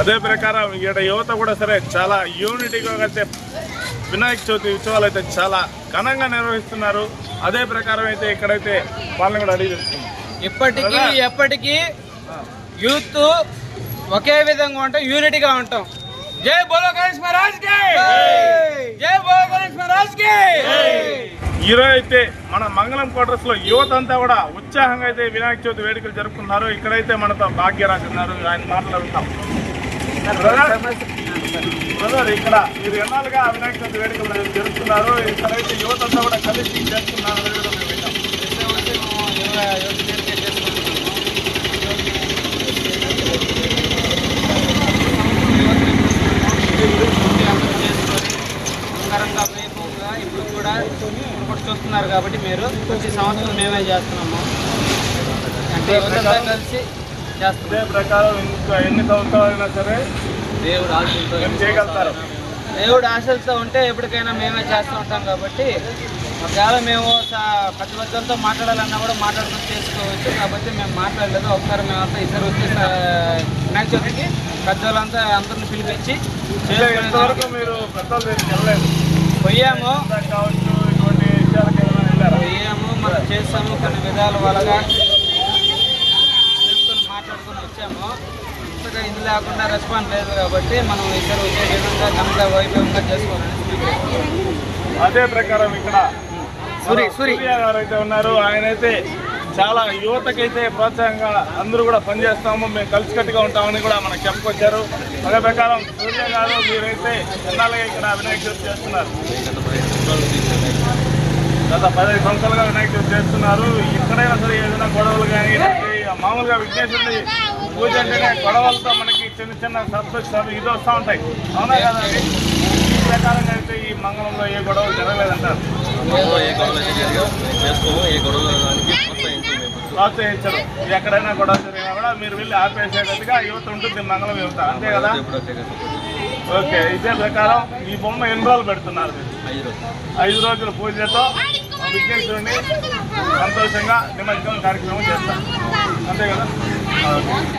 అదే ప్రకారం ఇక్కడ యువత కూడా సరే చాలా యూనిటీగా అయితే వినాయక చవితి ఉత్సవాలు అయితే చాలా ఘనంగా నిర్వహిస్తున్నారు. అదే ప్రకారం అయితే ఇక్కడైతే వాళ్ళని కూడా అడిగి ఇప్పటికీ ఎప్పటికీ యూత్ ఒకే విధంగా ఉంటాం యూనిటీగా ఉంటాం. జై బోలో గణేష్ మహారాజ్ జై. బోలో గణేష్ మహారాజ్ ఈరోజు అయితే మన మంగళం క్వార్టర్స్లో యువత అంతా కూడా ఉత్సాహంగా అయితే వినాయక చవితి వేడుకలు జరుపుకున్నారు ఇక్కడైతే మనతో భాగ్యరాజ్ ఉన్నారు. ఆయన మాట్లాడుతాం బ్రదర్ ఇక్కడ మీరు ఎన్నాళ్ళుగా వినాయక చవితి వేడుకలు జరుపుతున్నారు ఇక్కడైతే యువత అంతా కూడా కలిసి చేస్తున్నారు ఇప్పుడు కూడా ఇప్పుడు చూస్తున్నారు కాబట్టి మీరు ప్రతి సంవత్సరం మేమే చేస్తున్నాము అంటే యువతంతా కలిసి ఇదే ప్రకారం ఇంకా ఎన్ని సంవత్సరాలైనా సరే దేవుడు ఆశలతో చేయగలుగుతారు. దేవుడు ఆశలతో ఉంటే ఎప్పటికైనా మేమే చేస్తూ ఉంటాం కాబట్టి ఒకవేళ మేము పెద్దలతో మాట్లాడాలన్నా కూడా మాట్లాడుకుని చేసుకోవచ్చు. కాబట్టి మేము మాట్లాడలేదు. ఒకసారి మేమంతా ఇద్దరు వచ్చి వినాయక చవితికి పెద్దవాళ్ళంతా అందరిని పిలిపించి మీరు వెళ్ళలేదు. పోయాము. పోయాము. మనం చేసాము కొన్ని విధాల వాళ్ళగా చేసుకొని మాట్లాడుకొని వచ్చాము ఇంతగా ఇది లేకుండా రెస్పాన్స్ లేదు కాబట్టి మనం ఇద్దరు ఒకే విధంగా ఘనంగా వైభవంగా చేసుకోవాలని అదే ప్రకారం ఇక్కడ సూరి, సూరి. సూర్య గారు అయితే ఉన్నారు. ఆయన అయితే చాలా యువతకైతే ప్రోత్సాహంగా అందరూ కూడా పనిచేస్తాము. మేము కలిసికట్టుగా ఉంటామని కూడా మనకు చెప్పుకొచ్చారు. అదే ప్రకారం సూర్య గారు మీరైతే ఎన్నాళ్ళుగా ఇక్కడ వినాయక చవితి చేస్తున్నారు? గత పదిహేను సంవత్సరాలుగా వినాయక చవితి చేస్తున్నారు. ఎక్కడైనా సరే ఏదైనా గొడవలు కానీ మామూలుగా విఘ్నేశ్వరుడి పూజ అంటేనే గొడవలతో మనకి చిన్న చిన్న సర్ప్రైజ్ ఇది వస్తూ ఉంటాయి. అవునా కదా? ఈ ప్రకారంగా అయితే ఈ మంగళంలో ఏ గొడవలు జరగలేదంటారు? ఏ గొడవలు చేసుకోము. ఏ గొడవలు ప్రోత్సహించరు. ఎక్కడైనా గొడవ జరిగినా కూడా మీరు వెళ్ళి ఆపేసేటట్టుగా యువత ఉంటుంది మంగళం యువత. అంతే కదా. ఓకే ఇదే ప్రకారం ఈ బొమ్మ ఎన్ని రోజులు పెడుతున్నారు మీరు? ఐదు రోజులు. ఐదు రోజుల పూజతో విఘ్నేశ్వరుని సంతోషంగా నిమజ్జనం కార్యక్రమం చేస్తారు అంతే కదా?